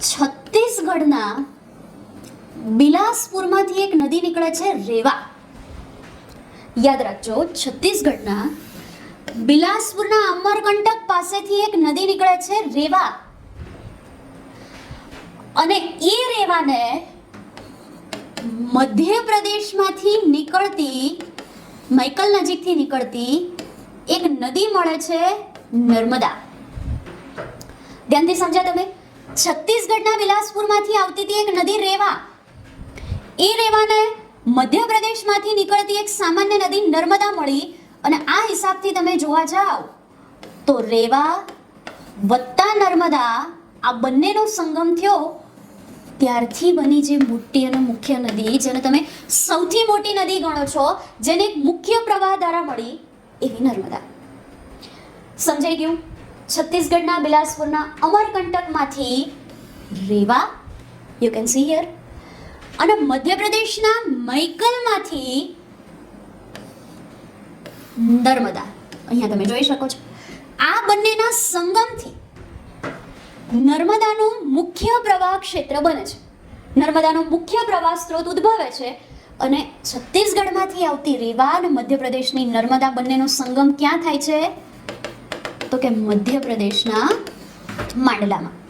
છત્તીસગઢના બિલાસપુરમાંથી એક નદી નીકળે છે રેવા. યાદ રાખજો, છત્તીસગઢના બિલાસપુરના અમરકંટક પાસેથી એક નદી નીકળે છે રેવા. અને એ રેવાને મધ્યપ્રદેશમાંથી નીકળતી માઇકલ નજીકથી નીકળતી એક નદી મળે છે નર્મદા. ધ્યાનથી સમજ્યા તમે? છત્તીસગઢના બિલાસપુરમાંથી આવતી હતી એક નદી રેવા. એ રેવાને મધ્યપ્રદેશમાંથી નીકળતી એક સામાન્ય નદી નર્મદા મળી અને આ હિસાબથી તમે જોવા જાઓ તો રેવા વત્તા નર્મદા આ બંનેનો સંગમ થયો. ત્યારથી બની જે મોટી અને મુખ્ય નદી, જેને તમે સૌથી મોટી નદી ગણો છો, જેને એક મુખ્ય પ્રવાહ દ્વારા મળી એવી નર્મદા. સમજાઈ ગયું? છત્તીસગઢના બિલાસપુરના અમરકંટકમાંથી Reva. You can see here અને મધ્યપ્રદેશના મૈકલમાંથી નર્મદા. અહીંયા તમે જોઈ શકો છો. આ બંનેના સંગમથી નર્મદાનું મુખ્ય પ્રવાહ ક્ષેત્ર બને છે. નર્મદાનો મુખ્ય પ્રવાહ સ્ત્રોત ઉદ્ભવે છે અને છત્તીસગઢમાંથી આવતી રેવા અને મધ્યપ્રદેશની નર્મદા બંનેનો સંગમ ક્યાં થાય છે? તો કે મધ્યપ્રદેશના માંડલામાં.